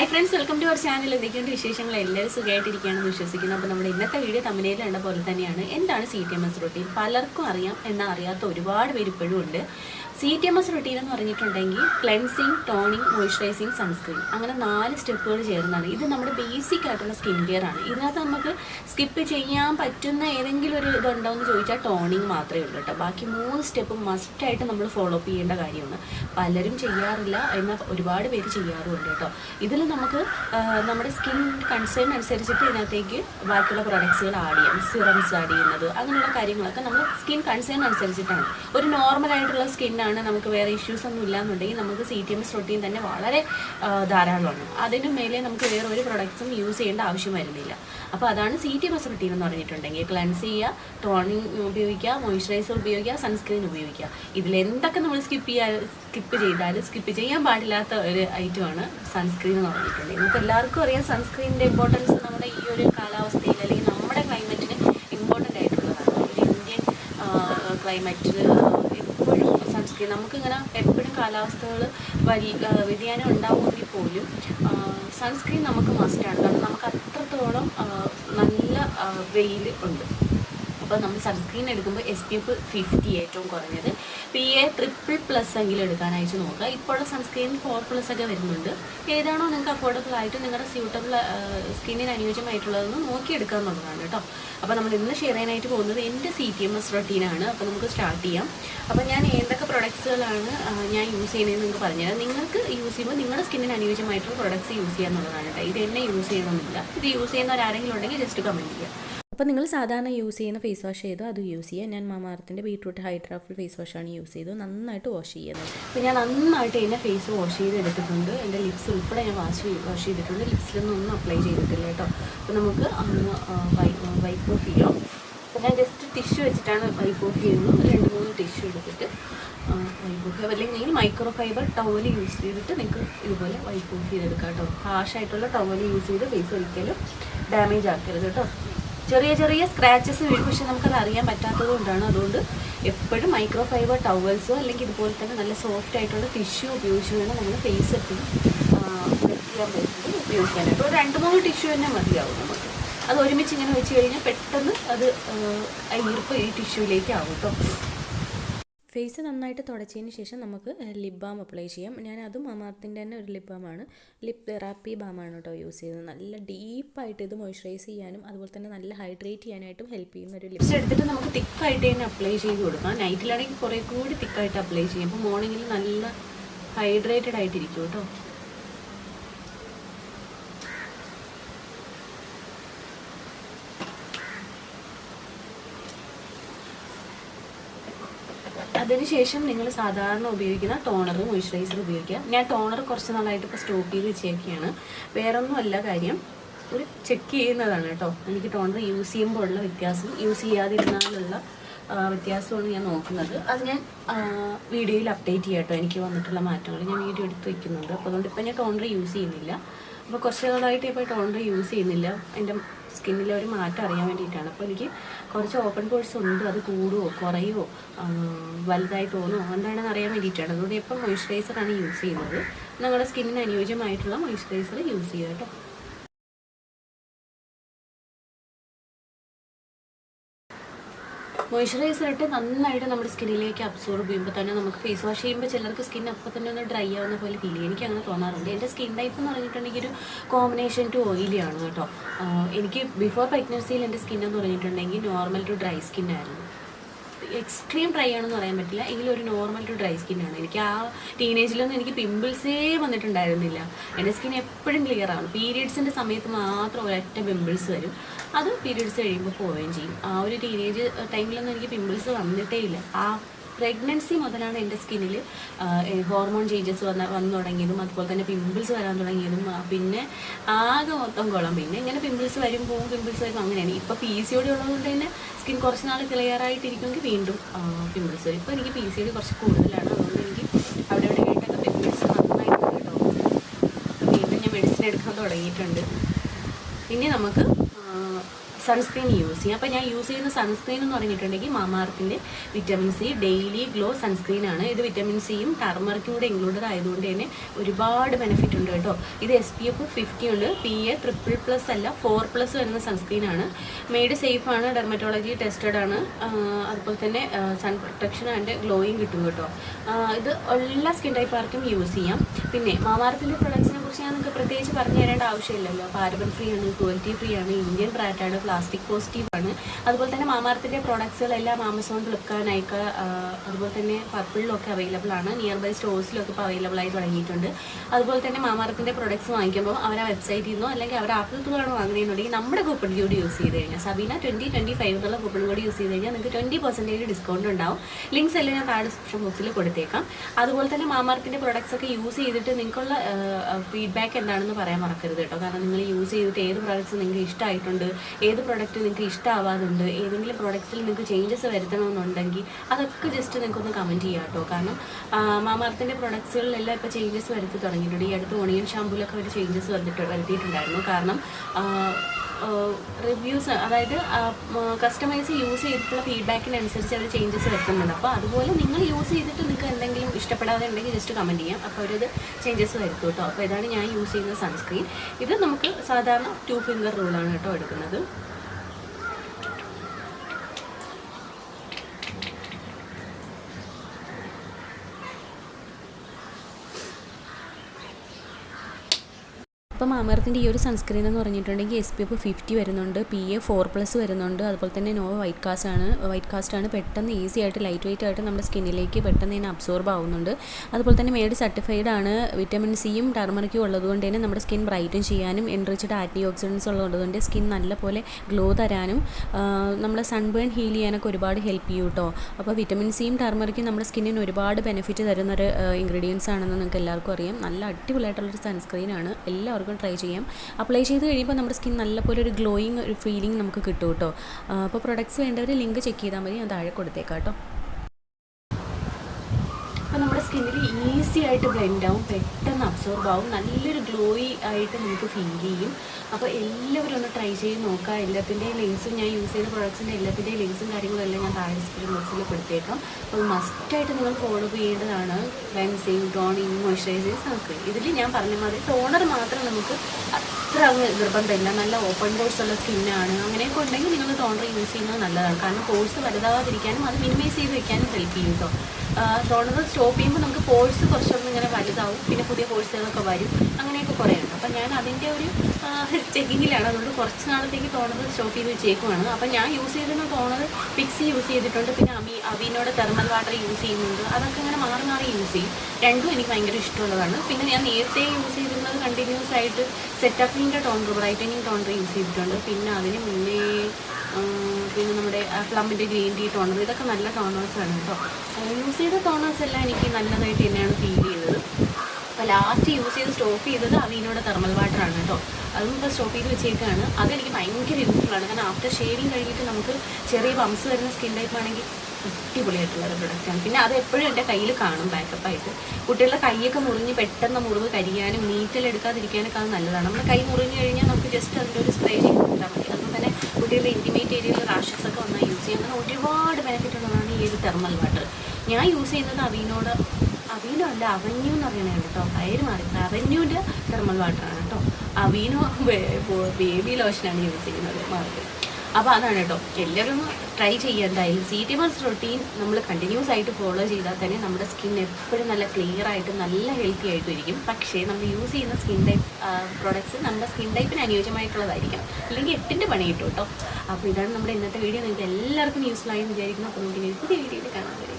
Hi friends welcome to our channel എന്തൊക്കെയുണ്ട് വിശേഷങ്ങൾ? എല്ലാവരും സുഖമായിട്ടിരിക്കുകയാണെന്ന് വിശ്വസിക്കുന്നു. അപ്പോൾ നമ്മുടെ ഇന്നത്തെ വീഡിയോ തമിഴിൽ കണ്ട പോലെ തന്നെയാണ്. എന്താണ് C T M S routine പലർക്കും അറിയാം എന്നാൽ അറിയാത്ത ഒരുപാട് പേര് ഇപ്പോഴും ഉണ്ട്. C T M S routine എന്ന് പറഞ്ഞിട്ടുണ്ടെങ്കിൽ ക്ലെൻസിങ് ടോണിങ് മോയ്സ്ചറൈസിങ് സൺസ്ക്രീൻ അങ്ങനെ നാല് സ്റ്റെപ്പുകൾ ചേർന്നാണ്. ഇത് നമ്മുടെ ബേസിക് ആയിട്ടുള്ള സ്കിൻ കെയർ ആണ്. ഇതിനകത്ത് നമുക്ക് സ്കിപ്പ് ചെയ്യാൻ പറ്റുന്ന ഏതെങ്കിലും ഒരു ഇതുണ്ടോ എന്ന് ചോദിച്ചാൽ ടോണിങ് മാത്രമേ ഉള്ളൂ കേട്ടോ. ബാക്കി മൂന്ന് സ്റ്റെപ്പ് മസ്റ്റായിട്ട് നമ്മൾ ഫോളോ അപ്പ് ചെയ്യേണ്ട കാര്യമാണ്. പലരും ചെയ്യാറില്ല എന്നാൽ ഒരുപാട് പേര് ചെയ്യാറുമുണ്ട് കേട്ടോ. ഇതിൽ നമുക്ക് നമ്മുടെ സ്കിൻ കൺസേൺ അനുസരിച്ചിട്ട് ഇതിനകത്തേക്ക് ബാക്കിയുള്ള പ്രോഡക്ട്സുകൾ ആഡ് ചെയ്യാം. സിറംസ് ആഡ് ചെയ്യുന്നത് അങ്ങനെയുള്ള കാര്യങ്ങളൊക്കെ നമ്മൾ സ്കിൻ കൺസേൺ അനുസരിച്ചിട്ടാണ്. ഒരു നോർമൽ ആയിട്ടുള്ള സ്കിന്നാണ് നമുക്ക് വേറെ ഇഷ്യൂസ് ഒന്നും ഇല്ലാന്നുണ്ടെങ്കിൽ നമുക്ക് സി ടി എം റൊട്ടീൻ തന്നെ വളരെ ധാരാളമാണ്. അതിനു മേലെ നമുക്ക് വേറെ ഒരു പ്രൊഡക്ട്സും യൂസ് ചെയ്യേണ്ട ആവശ്യം വരുന്നില്ല. അപ്പോൾ അതാണ് സി ടി എസ് എന്ന് പറഞ്ഞിട്ടുണ്ടെങ്കിൽ ക്ലൻസ് ചെയ്യുക ടോണിങ് ഉപയോഗിക്കുക മോയ്സ്ചറൈസർ ഉപയോഗിക്കുക സൺസ്ക്രീൻ ഉപയോഗിക്കുക. ഇതിൽ എന്തൊക്കെ നമ്മൾ സ്കിപ്പ് ചെയ്യാൻ സ്കിപ്പ് ചെയ്താലും സ്കിപ്പ് ചെയ്യാൻ പാടില്ലാത്ത ഒരു ഐറ്റമാണ് സൺസ്ക്രീൻ എന്ന് പറഞ്ഞിട്ടുണ്ടെങ്കിൽ. നമുക്ക് എല്ലാവർക്കും അറിയാം സൺസ്ക്രീനിന്റെ ഇമ്പോർട്ടൻസ് നമ്മുടെ ഈ ഒരു കാലാവസ്ഥയിൽ അല്ലെങ്കിൽ നമ്മുടെ ക്ലൈമറ്റിന് ഇമ്പോർട്ടന്റ് ആയിട്ടുള്ളതാണ്. ഇന്ത്യൻ ക്ലൈമറ്റിൽ സൺസ്ക്രീൻ നമുക്കിങ്ങനെ എപ്പോഴും കാലാവസ്ഥകൾ ആ, വ്യതിയാനം ഉണ്ടാവുമെങ്കിൽ പോലും സൺസ്ക്രീൻ നമുക്ക് മസ്റ്റാണ് കാരണം നമുക്ക് അത്രത്തോളം നല്ല വെയിൽ ഉണ്ട്. അപ്പോൾ നമ്മൾ സൺസ്ക്രീൻ എടുക്കുമ്പോൾ എസ് പി എഫ് ഫിഫ്റ്റി ഏറ്റവും കുറഞ്ഞത്. പി എ ട്രിപ്പിൾ പ്ലസ് എങ്കിലും എടുക്കാനായിട്ട് നോക്കുക. ഇപ്പോൾ ഉള്ള സൺസ്ക്രീൻ ഫോർ പ്ലസ് ഒക്കെ വരുന്നുണ്ട്. ഏതാണോ നിങ്ങൾക്ക് അഫോർഡബിൾ ആയിട്ട് നിങ്ങളുടെ സ്യൂട്ടബിൾ സ്കിന്നിന് അനുയോജ്യമായിട്ടുള്ളതെന്ന് നോക്കിയെടുക്കുക എന്നുള്ളതാണ് കേട്ടോ. അപ്പോൾ നമ്മൾ ഇന്ന് ഷെയർ ചെയ്യാനായിട്ട് പോകുന്നത് എന്റെ സി ടി എം എസ് റൊട്ടീനാണ് അപ്പോൾ നമുക്ക് സ്റ്റാർട്ട് ചെയ്യാം. അപ്പോൾ ഞാൻ ഏതൊക്കെ പ്രൊഡക്ട്സുകളാണ് ഞാൻ യൂസ് ചെയ്യുന്നതെന്ന് നിങ്ങൾക്ക് പറഞ്ഞുതരാം. നിങ്ങൾക്ക് യൂസ് ചെയ്യുമ്പോൾ നിങ്ങളുടെ സ്കിന്നിന് അനുയോജ്യമായിട്ടുള്ള പ്രൊഡക്ട്സ് യൂസ് ചെയ്യുക എന്നുള്ളതാണ് കേട്ടോ. ഇത് എന്നെ യൂസ് ചെയ്യണമെന്നില്ല ഇത് യൂസ് ചെയ്യുന്ന ചെയ്യുന്നവരാരെങ്കിലും ഉണ്ടെങ്കിൽ ജസ്റ്റ് കമന്റ് ചെയ്യുക. അപ്പോൾ നിങ്ങൾ സാധാരണ യൂസ് ചെയ്യുന്ന ഫേസ് വാഷ് ചെയ്തോ അത് യൂസ് ചെയ്യുക. ഞാൻ മാമാർത്തിന്റെ ബീട്രൂട്ട് ഹൈഡ്രാഫിൾ ഫേസ് വാഷാണ് യൂസ് ചെയ്തത്. നന്നായിട്ട് വാഷ് ചെയ്യുന്നത്. അപ്പോൾ ഞാൻ നന്നായിട്ട് എന്റെ ഫേസ് വാഷ് ചെയ്തെടുത്തിട്ടുണ്ട്. എന്റെ ലിപ്സ് ഉൾപ്പെടെ ഞാൻ വാഷ് വാഷ് ചെയ്തിട്ടുണ്ട്. ലിപ്സിലൊന്നും ഒന്നും അപ്ലൈ ചെയ്തിട്ടില്ല കേട്ടോ. അപ്പോൾ നമുക്ക് അന്ന് വൈപ്പ് ഓഫ് ചെയ്യാം. അപ്പോൾ ഞാൻ ജസ്റ്റ് ടിഷ്യൂ വെച്ചിട്ടാണ് വൈപ്പ് ഓഫ് ചെയ്യുന്നത്. രണ്ട് മൂന്ന് ടിഷ്യൂ എടുത്തിട്ട് വൈപ്പ് ഓഫ് അല്ലെങ്കിൽ നിങ്ങൾ മൈക്രോ ഫൈബർ ടവൽ യൂസ് ചെയ്തിട്ട് നിങ്ങൾക്ക് ഇതുപോലെ വൈപ്പ് ഓഫ് ചെയ്തെടുക്കാം കേട്ടോ. ഹാഷായിട്ടുള്ള ടവൽ യൂസ് ചെയ്ത് ഫേസ് ഒരിക്കലും ഡാമേജ് ആക്കരുത് കേട്ടോ. ചെറിയ ചെറിയ സ്ക്രാച്ചസ് വീഴും പക്ഷെ നമുക്കത് അറിയാൻ പറ്റാത്തത് കൊണ്ടാണ്. അതുകൊണ്ട് എപ്പോഴും മൈക്രോ ഫൈബർ ടവൽസോ അല്ലെങ്കിൽ ഇതുപോലെ തന്നെ നല്ല സോഫ്റ്റ് ആയിട്ടുള്ള ടിഷ്യൂ ഉപയോഗിച്ച് വേണം നമ്മൾ ഫേസ് എപ്പോഴും ഉപയോഗിക്കാനായിട്ട്. ഒരു രണ്ട് മൂന്ന് ടിഷ്യൂ തന്നെ മതിയാവും നമുക്ക്. അത് ഒരുമിച്ച് ഇങ്ങനെ വെച്ച് കഴിഞ്ഞാൽ പെട്ടെന്ന് അത് ഈർപ്പ് ഈ ടിഷ്യൂലേക്ക് ആവും കേട്ടോ ഫേസ് നന്നായിട്ട് തുടച്ചതിന് ശേഷം നമുക്ക് ലിപ് ബാം അപ്ലൈ ചെയ്യാം. ഞാൻ അതും മമാർത്തിന്റെ തന്നെ ഒരു ലിപ് ബാമാണ് ലിപ് തെറാപ്പി ബാമാണ് കേട്ടോ യൂസ് ചെയ്യുന്നത്. നല്ല ഡീപ്പായിട്ട് ഇത് മോയ്സ്ചറൈസ് ചെയ്യാനും അതുപോലെ തന്നെ നല്ല ഹൈഡ്രേറ്റ് ചെയ്യാനായിട്ടും ഹെൽപ്പ് ചെയ്യുന്ന ഒരു ലിപ്സ് എടുത്തിട്ട് നമുക്ക് തിക്കായിട്ട് തന്നെ അപ്ലൈ ചെയ്ത് കൊടുക്കാം. നൈറ്റിലാണെങ്കിൽ കുറേ കൂടി തിക്കായിട്ട് അപ്ലൈ ചെയ്യും. അപ്പോൾ മോർണിംഗിൽ നല്ല ഹൈഡ്രേറ്റഡ് ആയിട്ടിരിക്കും കേട്ടോ അതിനുശേഷം നിങ്ങൾ സാധാരണ ഉപയോഗിക്കുന്ന ടോണർ മോയ്സ്ചറൈസർ ഉപയോഗിക്കുക. ഞാൻ ടോണർ കുറച്ച് നാളായിട്ട് ഇപ്പോൾ സ്റ്റോക്ക് ചെയ്ത് വെച്ചേക്കുകയാണ്. വേറൊന്നും അല്ല കാര്യം ഒരു ചെക്ക് ചെയ്യുന്നതാണ് കേട്ടോ. എനിക്ക് ടോണർ യൂസ് ചെയ്യുമ്പോഴുള്ള വ്യത്യാസം യൂസ് ചെയ്യാതിരുന്നാലുള്ള വ്യത്യാസമാണ് ഞാൻ നോക്കുന്നത്. അത് ഞാൻ വീഡിയോയിൽ അപ്ഡേറ്റ് ചെയ്യാം കേട്ടോ. എനിക്ക് വന്നിട്ടുള്ള മാറ്റങ്ങൾ ഞാൻ വീഡിയോ എടുത്ത് വയ്ക്കുന്നുണ്ട് അപ്പോൾ അതുകൊണ്ട് ഇപ്പോൾ ഞാൻ ടോണർ യൂസ് ചെയ്യുന്നില്ല. അപ്പോൾ കുറച്ച് നാളായിട്ട് ഇപ്പോൾ ടോണർ യൂസ് ചെയ്യുന്നില്ല. എന്റെ സ്കിന്നിലെ ഒരു മാറ്റം അറിയാൻ വേണ്ടിയിട്ടാണ്. അപ്പോൾ എനിക്ക് കുറച്ച് ഓപ്പൺ പോഴ്സ് ഉണ്ട്. അത് കൂടുമോ കുറയുമോ വലുതായി തോന്നുമോ എന്താണെന്ന് അറിയാൻ വേണ്ടിയിട്ടാണ്. അതുകൊണ്ട് ഇപ്പം മോയ്സ്ചറൈസറാണ് യൂസ് ചെയ്യുന്നത്. നിങ്ങളുടെ സ്കിന്നിന് അനുയോജ്യമായിട്ടുള്ള മോയ്സ്ചറൈസർ യൂസ് ചെയ്യുക കേട്ടോ. മോയ്സ്ചറൈസർ ഇട്ട് നന്നായിട്ട് നമ്മുടെ സ്കിന്നിലേക്ക് അബ്സോർബ് ചെയ്യുമ്പോൾ തന്നെ നമുക്ക് ഫേസ് വാഷ് ചെയ്യുമ്പോൾ ചിലർക്ക് സ്കിൻ അപ്പം തന്നെ ഒന്ന് ഡ്രൈ ആവുന്ന പോലെ ഫീൽ ചെയ്യും. എനിക്ക് അങ്ങനെ തോന്നാറുണ്ട്. എന്റെ സ്കിൻ ടൈപ്പ് എന്ന് പറഞ്ഞിട്ടുണ്ടെങ്കിൽ ഒരു കോമ്പിനേഷൻ ടു ഓയിലി ആണ് കേട്ടോ. എനിക്ക് ബിഫോർ പ്രഗ്നൻസിയിൽ എന്റെ സ്കിൻ എന്ന് പറഞ്ഞിട്ടുണ്ടെങ്കിൽ നോർമൽ ടു ഡ്രൈ സ്കിൻ ആയിരുന്നു. എക്സ്ട്രീം ഡ്രൈ ആണെന്ന് പറയാൻ പറ്റില്ല. എങ്കിലും ഒരു നോർമൽ ടു ഡ്രൈ സ്കിൻ ആണ്. എനിക്ക് ആ ടീനേജിലൊന്നും എനിക്ക് പിമ്പിൾസേ വന്നിട്ടുണ്ടായിരുന്നില്ല. എന്റെ സ്കിൻ എപ്പോഴും ക്ലിയർ ആണ്. പീരീഡ്സിന്റെ സമയത്ത് മാത്രം ഒരൊറ്റ പിമ്പിൾസ് വരും. അത് പീരീഡ്സ് കഴിയുമ്പോൾ പോവുകയും ചെയ്യും. ആ ഒരു ടീനേജ് ടൈമിലൊന്നും എനിക്ക് പിമ്പിൾസ് വന്നിട്ടേ ഇല്ല. ആ പ്രഗ്നൻസി മുതലാണ് എന്റെ സ്കിന്നിൽ ഹോർമോൺ ചേഞ്ചസ് വന്ന വന്നു തുടങ്ങിയതും അതുപോലെ തന്നെ പിമ്പിൾസ് വരാൻ തുടങ്ങിയതും പിന്നെ ആകെ മൊത്തം കുളം പിന്നെ ഇങ്ങനെ പിമ്പിൾസ് വരും പോവും പിമ്പിൾസ് വരും അങ്ങനെയാണ്. ഇപ്പോൾ പി സി ഒടി ഉള്ളതുകൊണ്ട് തന്നെ സ്കിൻ കുറച്ച് നാൾ ക്ലിയർ ആയിട്ടിരിക്കുമെങ്കിൽ വീണ്ടും പിമ്പിൾസ് വരും. ഇപ്പോൾ എനിക്ക് പി സി ഒടി കുറച്ച് കൂടുതലാണ്. അതുകൊണ്ട് എനിക്ക് അവിടെ ഇവിടെ ആയിട്ടൊക്കെ പിമ്പിൾസ് നന്നായിട്ട് കേട്ടോ. വീണ്ടും ഞാൻ മെഡിസിൻ എടുക്കാൻ തുടങ്ങിയിട്ടുണ്ട്. ഇനി നമുക്ക് സൺസ്ക്രീൻ യൂസ് ചെയ്യും. അപ്പോൾ ഞാൻ യൂസ് ചെയ്യുന്ന സൺസ്ക്രീൻ എന്ന് പറഞ്ഞിട്ടുണ്ടെങ്കിൽ മാമാർത്തിന്റെ vitamin C daily glow sunscreen ആണ്. ഇത് വിറ്റമിൻ സിയും ടർമറിക്കും കൂടെ ഇൻക്ലൂഡഡ് ആയതുകൊണ്ട് തന്നെ ഒരുപാട് ബെനിഫിറ്റ് ഉണ്ട് കേട്ടോ. ഇത് എസ് പി എഫ് ഫിഫ്റ്റി ഉണ്ട്. പി എ ട്രിപ്പിൾ പ്ലസ് അല്ല ഫോർ പ്ലസ് വരുന്ന സൺസ്ക്രീൻ ആണ്. മെയ്ഡ് സേഫ് ആണ് ഡെർമറ്റോളജി ടെസ്റ്റഡ് ആണ്. അതുപോലെ തന്നെ സൺ പ്രൊട്ടക്ഷൻ ആൻഡ് ഗ്ലോയിങ് കിട്ടും കേട്ടോ. ഇത് എല്ലാ സ്കിൻ ടൈപ്പ് ആർക്കും യൂസ് ചെയ്യാം. പിന്നെ മാമാർത്തിന്റെ പ്രൊഡക്ട്സിനെ കുറിച്ച് ഞാൻ നിങ്ങൾക്ക് പ്രത്യേകിച്ച് പറഞ്ഞു തരേണ്ട ആവശ്യമില്ലല്ലോ പാരബൻ ഫ്രീ ആണ് ക്വാളിറ്റി ഫ്രീ ആണ് ഇന്ത്യൻ ബ്രാൻഡാണ് പ്ലാസ്റ്റിക് പോസിറ്റീവ് ആണ്. അതുപോലെ തന്നെ മാമാർത്തിന്റെ പ്രോഡക്ട്സുകളെല്ലാം ആമസോൺ ഫ്ലിപ്കാർട്ടിനൊക്കെ അതുപോലെ തന്നെ പർപ്പിളിലൊക്കെ അവൈലബിൾ ആണ്. നിയർ ബൈ സ്റ്റോഴ്സിലൊക്കെ ഇപ്പോൾ അവൈലബിൾ ആയി തുടങ്ങിയിട്ടുണ്ട്. അതുപോലെ തന്നെ മാമാർത്തിന്റെ പ്രോഡക്ട്സ് വാങ്ങിക്കുമ്പോൾ അവരെ വെബ്സൈറ്റിൽ നിന്നോ അല്ലെങ്കിൽ അവർ ആപ്പിൽ നിന്നാണ് വാങ്ങുന്നതെന്നുണ്ടെങ്കിൽ നമ്മുടെ കൂപ്പൺ കോഡ് യൂസ് ചെയ്ത് കഴിഞ്ഞാൽ സബീന ട്വന്റി ട്വന്റി ഫൈവ് എന്നുള്ള കൂപ്പൺ കൂടി യൂസ് ചെയ്ത് കഴിഞ്ഞാൽ നിങ്ങൾക്ക് ട്വന്റി പെർസെന്റേജ് ഡിസ്കൗണ്ട് ഉണ്ടാവും. ലിങ്ക്സ് എല്ലാം ഞാൻ താഴെ ഡിസ്ക്രിപ്ഷൻ ബോക്സിൽ കൊടുത്തേക്കാം. അതുപോലെ തന്നെ മാമാർത്തിന്റെ പ്രോഡക്ട്സ് ഒക്കെ യൂസ് ചെയ്തിട്ട് നിങ്ങൾക്കുള്ള ഫീഡ്ബാക്ക് എന്താണെന്ന് പറയാൻ മറക്കരുത് കേട്ടോ. കാരണം നിങ്ങൾ യൂസ് ചെയ്തിട്ട് ഏത് പ്രോഡക്ട്സ് നിങ്ങൾക്ക് ഇഷ്ടമായിട്ടുണ്ട് ഏത് പ്രൊഡക്റ്റ് നിങ്ങൾക്ക് ഇഷ്ടമാവാതുണ്ട് ഏതെങ്കിലും പ്രൊഡക്റ്റ്സിൽ നിങ്ങൾക്ക് ചേഞ്ചസ് വരുത്തണമെന്നുണ്ടെങ്കിൽ അതൊക്കെ ജസ്റ്റ് നിങ്ങൾക്കൊന്ന് കമന്റ് ചെയ്യാം കേട്ടോ. കാരണം മാമാർത്തിന്റെ പ്രൊഡക്ട്സുകളിലെല്ലാം ഇപ്പോൾ ചേഞ്ചസ് വരുത്തി തുടങ്ങിയിട്ടുണ്ട്. ഈ അടുത്ത് ഓണിയൻ ഷാമ്പൂലൊക്കെ ഒരു ചേഞ്ചസ് വന്നിട്ട് വരുത്തിയിട്ടുണ്ടായിരുന്നു. കാരണം റിവ്യൂസ് അതായത് കസ്റ്റമൈസ് യൂസ് ചെയ്തിട്ടുള്ള ഫീഡ്ബാക്കിനനുസരിച്ച് അവർ ചേഞ്ചസ് വരുത്തുന്നുണ്ട്. അപ്പോൾ അതുപോലെ നിങ്ങൾ യൂസ് ചെയ്തിട്ട് നിങ്ങൾക്ക് എന്തെങ്കിലും ഇഷ്ടപ്പെടാതെ ഉണ്ടെങ്കിൽ ജസ്റ്റ് കമന്റ് ചെയ്യാം. അപ്പോൾ അവരത് ചേഞ്ചസ് വരുത്തും കേട്ടോ. അപ്പോൾ ഇതാണ് ഞാൻ യൂസ് ചെയ്യുന്ന സൺസ്ക്രീൻ ഇത് നമുക്ക് സാധാരണ ടു ഫിംഗർ റൂളാണ് കേട്ടോ എടുക്കുന്നത്. ഇപ്പം മാമരത്തിന്റെ ഈ ഒരു സൺസ്ക്രീൻ എന്ന് പറഞ്ഞിട്ടുണ്ടെങ്കിൽ എസ് പി എഫ് ഫിഫ്റ്റി വരുന്നുണ്ട് പി എ ഫോർ പ്ലസ് വരുന്നുണ്ട് അതുപോലെ തന്നെ നോ വൈറ്റ് കാസ്റ്റ് ആണ് വൈറ്റ് കാസ്റ്റ് ആണ് പെട്ടെന്ന് ഈസി ആയിട്ട് ലൈറ്റ് വെയിറ്റ് ആയിട്ട് നമ്മുടെ സ്കിന്നിലേക്ക് പെട്ടെന്ന് തന്നെ അബ്സോർബ് ആവുന്നുണ്ട്. അതുപോലെ തന്നെ മേഡ് സർട്ടിഫൈഡ് ആണ് വിറ്റമിൻ സിയും ടർമറിക്കും ഉള്ളതുകൊണ്ട് തന്നെ നമ്മുടെ സ്കിൻ ബ്രൈറ്റും ചെയ്യാനും എൻറിച്ച്ഡ് ആന്റി ഓക്സിഡൻസ് ഉള്ളതുകൊണ്ട് സ്കിൻ നല്ലപോലെ ഗ്ലോ തരാനും നമ്മളെ സൺബേൺ ഹീൽ ചെയ്യാനൊക്കെ ഒരുപാട് ഹെൽപ്പ് ചെയ്യും കേട്ടോ അപ്പോൾ വിറ്റമിൻ സിയും ടർമറിക്കും നമ്മുടെ സ്കിന്നിന് ഒരുപാട് ബെനിഫിറ്റ് തരുന്നൊരു ഇൻഗ്രീഡിയൻസ് ആണെന്ന് നിങ്ങൾക്ക് എല്ലാവർക്കും അറിയാം. നല്ല അടിപൊളിയായിട്ടുള്ളൊരു സൺസ്ക്രീൻ ആണ്. എല്ലാവർക്കും ട്രൈ ചെയ്യാം. അപ്ലൈ ചെയ്ത് കഴിയുമ്പോൾ നമ്മുടെ സ്കിൻ നല്ലപോലെ ഒരു ഗ്ലോയിങ് ഒരു ഫീലിംഗ് നമുക്ക് കിട്ടും കേട്ടോ. അപ്പോൾ പ്രൊഡക്ട്സ് വേണ്ടവർ ലിങ്ക് ചെക്ക് ചെയ്താൽ മതി. ഞാൻ താഴെ കൊടുത്തേക്കാം കേട്ടോ. സ്കിന്നിൽ ഈസി ആയിട്ട് ബ്ലെൻഡ് ആവും പെട്ടെന്ന് അബ്സോർബ് ആവും നല്ലൊരു ഗ്ലോയി ആയിട്ട് നമുക്ക് ഫീൽ ചെയ്യും. അപ്പോൾ എല്ലാവരും ഒന്ന് ട്രൈ ചെയ്ത് നോക്കുക എല്ലാത്തിന്റെയും ലിങ്ക്സും ഞാൻ യൂസ് ചെയ്യുന്ന പ്രൊഡക്ട്സിന്റെ എല്ലാത്തിന്റെയും ലിങ്ക്സും കാര്യങ്ങളും ഞാൻ താഴെ സ്ക്രീൻ ബോക്സിൽ കൊടുത്തേക്കാം. അപ്പോൾ മസ്റ്റായിട്ട് നിങ്ങൾ ഫോളോ ചെയ്യേണ്ടതാണ് ക്ലെൻസിങ് ടോണിങ് മോയ്സ്ചറൈസിങ് സൺസ്ക്രീൻ ഇതിൽ ഞാൻ പറഞ്ഞ മാതിരി ടോണർ മാത്രം നമുക്ക് അത്ര അങ്ങ് നിർബന്ധമില്ല. നല്ല ഓപ്പൺ പോഴ്സ് ഉള്ള സ്കിന്നാണ് അങ്ങനെയൊക്കെ ഉണ്ടെങ്കിൽ നിങ്ങൾ ടോണർ യൂസ് ചെയ്യുന്നത് നല്ലതാണ്. കാരണം പോഴ്സ് വലുതാവാതിരിക്കാനും അത് മിനിമൈസ് ചെയ്ത് വെക്കാനും ഹെൽപ്പ് ചെയ്യും കേട്ടോ ടോണർ സ്റ്റോപ്പ് ചെയ്യുമ്പോൾ നമുക്ക് പോഴ്സ് കുറച്ചൊന്നും ഇങ്ങനെ വലുതാവും. പിന്നെ പുതിയ പോഴ്സുകളൊക്കെ വരും. അങ്ങനെയൊക്കെ കുറേ ഉണ്ട് അപ്പം ഞാൻ അതിന്റെ ഒരു ചെക്കിങ്ങിലാണ് അതുകൊണ്ട് കുറച്ച് നാളത്തേക്ക് ടോണർ സ്റ്റോപ്പ് ചെയ്ത് വെച്ചേക്കുവാണ്. അപ്പം ഞാൻ യൂസ് ചെയ്തിരുന്ന ടോണർ പിക്സി യൂസ് ചെയ്തിട്ടുണ്ട്. പിന്നെ അമി അവീനോട് തെർമൽ വാട്ടർ യൂസ് ചെയ്യുന്നുണ്ട്. അതൊക്കെ ഇങ്ങനെ മാറി മാറി യൂസ് ചെയ്യും. രണ്ടും എനിക്ക് ഭയങ്കര ഇഷ്ടമുള്ളതാണ്. പിന്നെ ഞാൻ നേരത്തെ യൂസ് ചെയ്തിരുന്നത് കണ്ടിന്യൂസ് ആയിട്ട് സെറ്റപ്പിന്റെ ടോണർ ബ്രൈറ്റനിങ് ടോണർ യൂസ് ചെയ്തിട്ടുണ്ട്. പിന്നെ അതിന് മുന്നേ പിന്നെ നമ്മുടെ പ്ലമ്മിന്റെ ഗ്രീൻ ടീ ടോണർ ഇതൊക്കെ നല്ല ടോണേഴ്സാണ് കേട്ടോ. യൂസ് ചെയ്ത ടോണേഴ്സ് എല്ലാം എനിക്ക് നല്ലതായിട്ട് തന്നെയാണ് ഫീൽ ചെയ്തത് അപ്പോൾ ലാസ്റ്റ് യൂസ് ചെയ്ത് സ്റ്റോപ്പ് ചെയ്തത് അവീനോടെ തെർമൽ വാട്ടറാണ് കേട്ടോ. അതും ഇപ്പോൾ സ്റ്റോപ്പ് ചെയ്ത് വെച്ചേക്കാണ്. അതെനിക്ക് ഭയങ്കര യൂസ്ഫുൾ ആണ്. കാരണം ആഫ്റ്റർ ഷേവിങ് കഴിഞ്ഞിട്ട് നമുക്ക് ചെറിയ വംസ് വരുന്ന സ്കിൻ ടൈപ്പ് ആണെങ്കിൽ അടിപൊളിയായിട്ടുള്ള പ്രൊഡക്റ്റാണ് പിന്നെ അത് എപ്പോഴും എന്റെ കയ്യിൽ കാണും ബാക്കപ്പ് ആയിട്ട്. കുട്ടികളുടെ കൈയൊക്കെ മുറിഞ്ഞ് പെട്ടെന്ന് മുറിവ് കരിയാനും നീറ്റലെടുക്കാതിരിക്കാനൊക്കെ അത് നല്ലതാണ്. നമ്മുടെ കൈ മുറിഞ്ഞു കഴിഞ്ഞാൽ നമുക്ക് ജസ്റ്റ് അതിന്റെ ഒരു സ്പ്രേ ചെയ്ത് കൊടുത്താൽ മതി. അതുപോലെ തന്നെ കുട്ടികളുടെ ഇന്റിമേറ്റ് ഏരിയയിൽ റാഷസ് ഒക്കെ വന്നാൽ യൂസ് ചെയ്യാം അങ്ങനെ ഒരുപാട് ബെനിഫിറ്റ് ഉള്ളതാണ് ഈ ഒരു തെർമൽ വാട്ടർ ഞാൻ യൂസ് ചെയ്യുന്നത് അവീനോട് അവീനോ അല്ല അവന്യൂ എന്ന് പറയണേ കേട്ടോ. പേര് മാറി. അവന്യൂന്റെ തെർമൽ വാട്ടറാണ് കേട്ടോ. അവീനോ ബേബി ലോഷനാണ് യൂസ് ചെയ്യുന്നത് മാർക്ക് അപ്പോൾ അതാണ് കേട്ടോ. എല്ലാവരും ട്രൈ ചെയ്യുക. എന്തായാലും C T M S routine നമ്മൾ കണ്ടിന്യൂസ് ആയിട്ട് ഫോളോ ചെയ്താൽ തന്നെ നമ്മുടെ സ്കിൻ എപ്പോഴും നല്ല ക്ലിയർ ആയിട്ട് നല്ല ഹെൽത്തി ആയിട്ടും ഇരിക്കും. പക്ഷേ നമ്മൾ യൂസ് ചെയ്യുന്ന സ്കിൻ ടൈപ്പ് പ്രോഡക്റ്റ്സ് നമ്മുടെ സ്കിൻ ടൈപ്പിന് അനുയോജ്യമായിട്ടുള്ളതായിരിക്കണം. അല്ലെങ്കിൽ എട്ടിന്റെ പണി കിട്ടും കേട്ടോ. അപ്പോൾ ഇതാണ് നമ്മുടെ ഇന്നത്തെ വീഡിയോ നിങ്ങൾക്ക് എല്ലാവർക്കും യൂസ്ഫുൾ ആയി വിചാരിക്കുന്നു. അപ്പോൾ നമുക്ക് പുതിയ വീഡിയോയിൽ കാണാം.